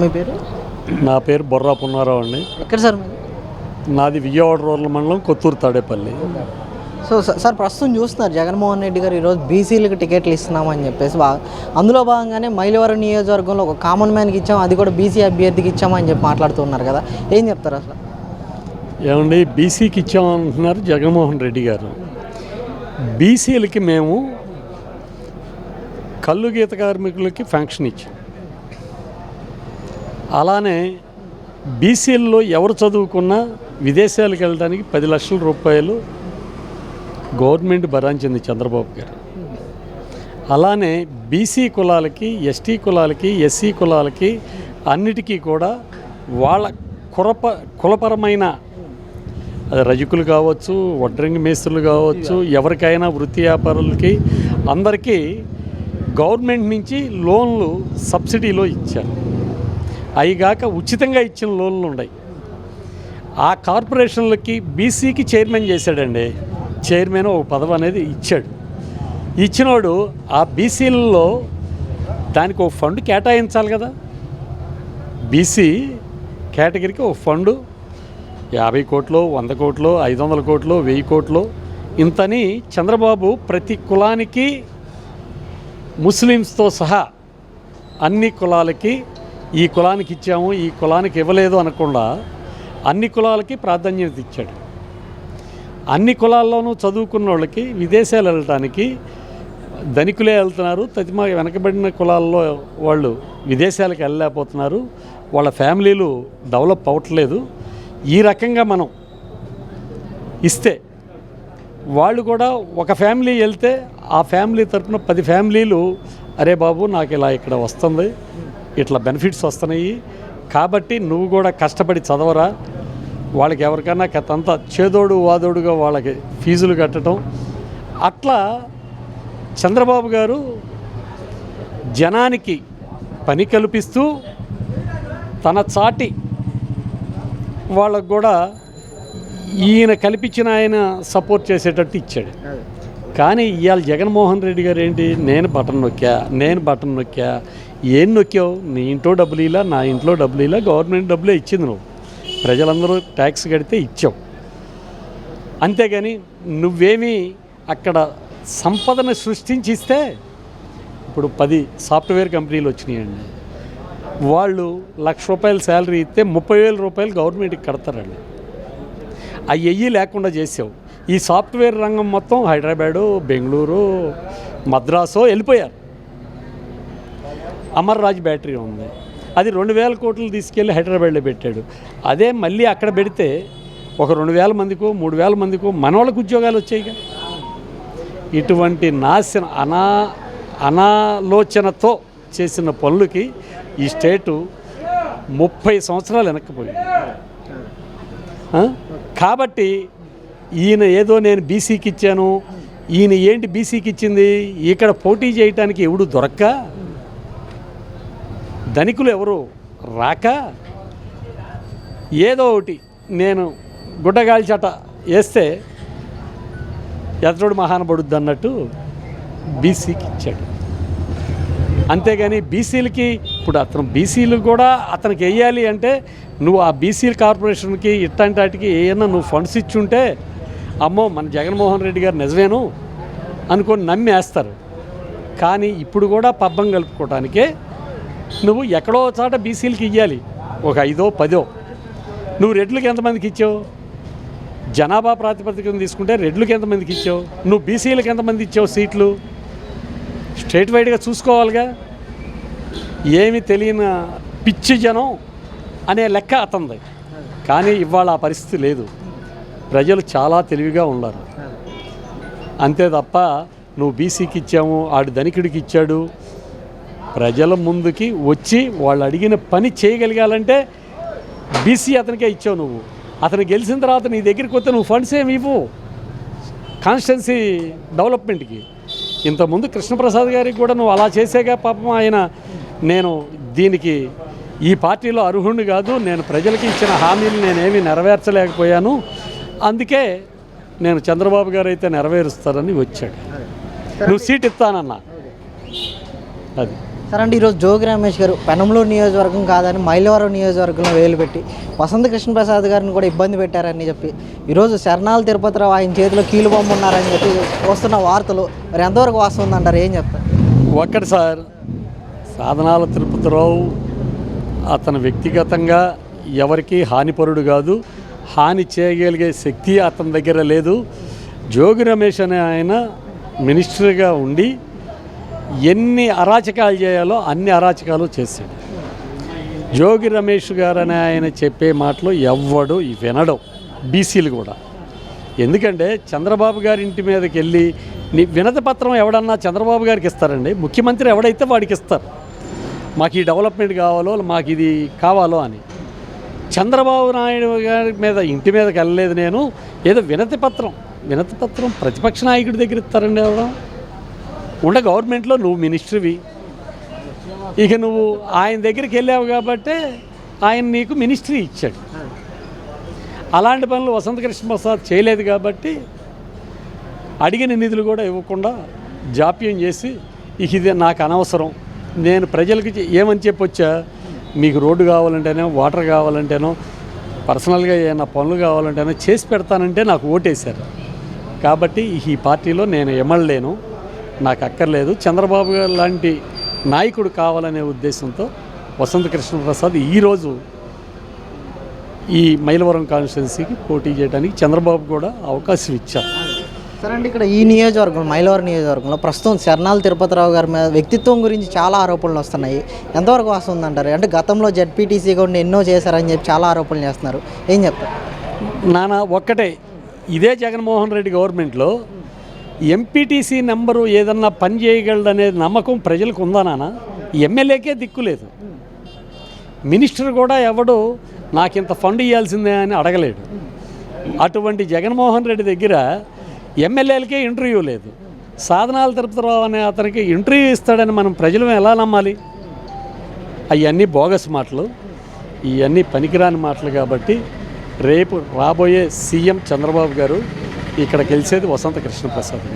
మీ పేరు? నా పేరు బొర్రా పున్నారావు అండి. ఎక్కడ సార్ నాది విజయవాడ రూరల్ మండలం కొత్తూరు తాడేపల్లి. సో సార్ ప్రస్తుతం చూస్తున్నారు జగన్మోహన్ రెడ్డి గారు ఈరోజు బీసీలకు టికెట్లు ఇస్తున్నామని చెప్పేసి బాగా అందులో భాగంగానే మైలవరం నియోజకవర్గంలో ఒక కామన్ మ్యాన్కి ఇచ్చాం అది కూడా బీసీ అభ్యర్థికి ఇచ్చామని చెప్పి మాట్లాడుతున్నారు కదా ఏం చెప్తారు అసలు? ఏమండి బీసీకి ఇచ్చామంటున్నారు జగన్మోహన్ రెడ్డి గారు. బీసీలకి మేము కళ్ళు గీత కార్మికులకి ఫంక్షన్ ఇచ్చాం. అలానే బీసీల్లో ఎవరు చదువుకున్నా విదేశాలకు వెళ్ళడానికి పది లక్షల రూపాయలు గవర్నమెంట్ భరాంచింది చంద్రబాబు గారు. అలానే బీసీ కులాలకి ఎస్టీ కులాలకి ఎస్సీ కులాలకి అన్నిటికీ కూడా వాళ్ళ కులప కులపరమైన అది రజకులు కావచ్చు వడ్రంగి మేస్త్రులు కావచ్చు ఎవరికైనా వృత్తి వ్యాపారులకి అందరికీ గవర్నమెంట్ నుంచి లోన్లు సబ్సిడీలో ఇచ్చారు. అయిగాక ఉచితంగా ఇచ్చిన లోన్లు ఉన్నాయి. ఆ కార్పొరేషన్లకి బీసీకి చైర్మన్ చేశాడండి. చైర్మన్ ఒక పదవి అనేది ఇచ్చాడు. ఇచ్చినోడు ఆ బీసీలలో దానికి ఒక ఫండ్ కేటాయించాలి కదా. బీసీ కేటగిరీకి ఒక ఫండ్ యాభై కోట్లు వంద కోట్లు ఐదు వందల కోట్లు వెయ్యి కోట్లు. ఇంతని చంద్రబాబు ప్రతి కులానికి ముస్లిమ్స్తో సహా అన్ని కులాలకి ఈ కులానికి ఇచ్చాము ఈ కులానికి ఇవ్వలేదు అనకుండా అన్ని కులాలకి ప్రాధాన్యత ఇచ్చాడు. అన్ని కులాల్లోనూ చదువుకున్న వాళ్ళకి విదేశాలు వెళ్ళటానికి ధనికులే వెళ్తున్నారు. తదిమా వెనకబడిన కులాల్లో వాళ్ళు విదేశాలకు వెళ్ళలేకపోతున్నారు. వాళ్ళ ఫ్యామిలీలు డెవలప్ అవ్వట్లేదు. ఈ రకంగా మనం ఇస్తే వాళ్ళు కూడా ఒక ఫ్యామిలీ వెళ్తే ఆ ఫ్యామిలీ తరపున పది ఫ్యామిలీలు అరే బాబు నాకు ఇలా ఇక్కడ వస్తుంది. ఇట్లా బెనిఫిట్స్ వస్తున్నాయి. కాబట్టి నువ్వు కూడా కష్టపడి చదవరా. వాళ్ళకి ఎవరికైనా అంత చేదోడు వాదోడుగా వాళ్ళకి ఫీజులు కట్టడం. అట్లా చంద్రబాబు గారు జనానికి పని కల్పిస్తూ తన చాటి వాళ్ళకు కూడా ఈయన కల్పించిన ఆయన సపోర్ట్ చేసేటట్టు ఇచ్చాడు. కానీ ఇవాళ జగన్మోహన్ రెడ్డి గారు ఏంటి? నేను బటన్ నొక్కా నేను బటన్ నొక్కా ఏం నొక్కావు? నీ ఇంట్లో డబ్బులు ఇలా నా ఇంట్లో డబ్బులు ఇలా గవర్నమెంట్ డబ్బులే ఇచ్చింది నువ్వు. ప్రజలందరూ ట్యాక్స్ కడితే ఇచ్చావు. అంతేగాని నువ్వేమీ అక్కడ సంపదను సృష్టించి ఇస్తే ఇప్పుడు పది సాఫ్ట్వేర్ కంపెనీలు వచ్చినాయండి. వాళ్ళు లక్ష రూపాయల శాలరీ ఇస్తే ముప్పై వేల రూపాయలు గవర్నమెంట్కి కడతారండి. అవి ఎయ్యి లేకుండా చేసావు. ఈ సాఫ్ట్వేర్ రంగం మొత్తం హైదరాబాదు బెంగళూరు మద్రాసు వెళ్ళిపోయారు. అమర్ రాజ్ బ్యాటరీ ఉంది. అది రెండు వేల కోట్లు తీసుకెళ్ళి హైదరాబాద్లో పెట్టాడు. అదే మళ్ళీ అక్కడ పెడితే ఒక రెండు వేల మందికో మూడు వేల మందికో మనవాళ్ళకు ఉద్యోగాలు వచ్చాయిగా ఇటువంటి నాశన అనా అనాలోచనతో చేసిన పనులకి ఈ స్టేటు ముప్పై సంవత్సరాలు వెనక్కిపోయింది. కాబట్టి ఈయన ఏదో నేను బీసీకి ఇచ్చాను ఈయన ఏంటి బీసీకి ఇచ్చింది ఇక్కడ పోటీ చేయటానికి ఎవడు దొరక్క? ధనికులు ఎవరు? రాక? ఏదో ఒకటి. నేను గుడ్డగాల్చట వేస్తే ఎతడు మహానబడుద్ది అన్నట్టు బీసీకి ఇచ్చాడు అంతేగాని బీసీలకి ఇప్పుడు అతను బీసీలు కూడా అతనికి వేయాలి అంటే నువ్వు ఆ బీసీల కార్పొరేషన్కి ఇట్లాంటి వాటికి ఏమన్నా నువ్వు ఫండ్స్ ఇచ్చుంటే అమ్మో మన జగన్మోహన్ రెడ్డి గారు నిజమేను అనుకొని నమ్మేస్తారు. కానీ ఇప్పుడు కూడా పబ్బం కలుపుకోవటానికే నువ్వు ఎక్కడో చోట బీసీలకి ఇవ్వాలి ఒక ఐదో పదో. నువ్వు రెడ్లకి ఎంతమందికి ఇచ్చావు? జనాభా ప్రాతిపదికను తీసుకుంటే రెడ్లకి ఎంతమందికి ఇచ్చావు? నువ్వు బీసీలకు ఎంతమంది ఇచ్చావు సీట్లు? స్ట్రైట్ వైడ్గా చూసుకోవాలిగా. ఏమి తెలియని పిచ్చి జనం అనే లెక్క అతంది. కానీ ఇవాళ ఆ పరిస్థితి లేదు. ప్రజలు చాలా తెలివిగా ఉన్నారు. అంతే తప్ప నువ్వు బీసీకి ఇచ్చాము ఆడు ధనికుడికి ఇచ్చాడు ప్రజల ముందుకి వచ్చి వాళ్ళు అడిగిన పని చేయగలిగాలంటే బీసీ అతనికే ఇచ్చావు నువ్వు. అతను గెలిచిన తర్వాత నీ దగ్గరికి వస్తే నువ్వు ఫండ్స్ ఏమి ఇవ్వు. కాన్స్టెన్సీ డెవలప్మెంట్కి ఇంతకుముందు కృష్ణప్రసాద్ గారికి కూడా నువ్వు అలా చేసేగా పాపం ఆయన నేను దీనికి ఈ పార్టీలో అర్హుణ్ణి కాదు నేను ప్రజలకి ఇచ్చిన హామీలు నేనేమీ నెరవేర్చలేకపోయాను. అందుకే నేను చంద్రబాబు గారు అయితే నెరవేరుస్తారని వచ్చాడు. నువ్వు సీట్ ఇస్తానన్నా. అది. సరే అంటే ఈరోజు జోగి రమేష్ గారు పెనంలూరు నియోజకవర్గం కాదని మైలవరం నియోజకవర్గంలో వేలు పెట్టి వసంత కృష్ణప్రసాద్ గారిని కూడా ఇబ్బంది పెట్టారని చెప్పి ఈరోజు శరణాల తిరుపతిరావు ఆయన చేతిలో కీలు బొమ్మ ఉన్నారని చెప్పి వస్తున్న వార్తలు మరి ఎంతవరకు వాస్తవం అంటారు ఏం చెప్తారు? ఒక్కటి సార్ సాధనాల తిరుపతిరావు అతను వ్యక్తిగతంగా ఎవరికి హానిపరుడు కాదు హాని చేయగలిగే శక్తి అతని దగ్గర లేదు. జోగి రమేష్ అనే ఆయన మినిస్టర్గా ఉండి ఎన్ని అరాచకాలు చేయాలో అన్ని అరాచకాలు చేశాడు. జోగి రమేష్ గారు అని ఆయన చెప్పే మాటలు ఎవ్వడు వినడం బీసీలు కూడా. ఎందుకంటే చంద్రబాబు గారి ఇంటి మీదకి వెళ్ళి నీ వినతి పత్రం ఎవడన్నా చంద్రబాబు గారికి ఇస్తారండి? ముఖ్యమంత్రి ఎవడైతే వాడికి ఇస్తారు? మాకు ఈ డెవలప్మెంట్ కావాలో మాకు ఇది కావాలో అని. చంద్రబాబు నాయుడు గారి మీద ఇంటి మీదకి వెళ్ళలేదు నేను ఏదో వినతి పత్రం. వినతి పత్రం ప్రతిపక్ష నాయకుడి దగ్గర ఇస్తారండి ఎవడం ఉండ గవర్నమెంట్లో నువ్వు మినిస్టర్వి ఇక నువ్వు ఆయన దగ్గరికి వెళ్ళావు కాబట్టే ఆయన నీకు మినిస్ట్రీ ఇచ్చాడు. అలాంటి పనులు వసంత కృష్ణ ప్రసాద్ చేయలేదు కాబట్టి అడిగిన నిధులు కూడా ఇవ్వకుండా జాప్యం చేసి ఇక ఇది నాకు అనవసరం. నేను ప్రజలకి ఏమని చెప్పొచ్చా మీకు రోడ్డు కావాలంటేనో వాటర్ కావాలంటేనో పర్సనల్గా ఏమైనా పనులు కావాలంటేనో చేసి పెడతానంటే నాకు ఓటేశారు. కాబట్టి ఈ పార్టీలో నేను ఎమ్మెల్యేను. నాకు అక్కర్లేదు. చంద్రబాబు గారు లాంటి నాయకుడు కావాలనే ఉద్దేశంతో వసంత కృష్ణ ప్రసాద్ ఈరోజు ఈ మైలవరం కాన్స్టిట్యున్సీకి పోటీ చేయడానికి చంద్రబాబు కూడా అవకాశం ఇచ్చారు. సరే అండి ఇక్కడ ఈ నియోజకవర్గం మైలవరం నియోజకవర్గంలో ప్రస్తుతం శరణాల తిరుపతిరావు గారి మీద వ్యక్తిత్వం గురించి చాలా ఆరోపణలు వస్తున్నాయి. ఎంతవరకు వస్తుంది అంటారు అంటే గతంలో జడ్పీటీసీగా ఉండి ఎన్నో చేశారని చెప్పి చాలా ఆరోపణలు చేస్తున్నారు. ఏం చెప్తారు? నాన్న ఒక్కటే. ఇదే జగన్మోహన్ రెడ్డి గవర్నమెంట్లో ఎంపీటీసీ నెంబరు ఏదన్నా పని చేయగలడనే నమ్మకం ప్రజలకు ఉందా నాన్న? ఎమ్మెల్యేకే దిక్కులేదు మినిస్టర్ కూడా ఎవడు నాకు ఇంత ఫండ్ ఇవ్వాల్సిందే అని అడగలేడు. అటువంటి జగన్మోహన్ రెడ్డి దగ్గర ఎమ్మెల్యేలకే ఇంటర్వ్యూ లేదు. సాధనాల తిరుపతిరావు అనే అతనికి ఇంటర్వ్యూ ఇస్తాడని మనం ప్రజలు ఎలా నమ్మాలి? అవన్నీ బోగస్ మాటలు. ఇవన్నీ పనికిరాని మాటలు కాబట్టి రేపు రాబోయే సీఎం చంద్రబాబు గారు ఇక్కడ గెలిచేది వసంత కృష్ణప్రసాద్ గారు.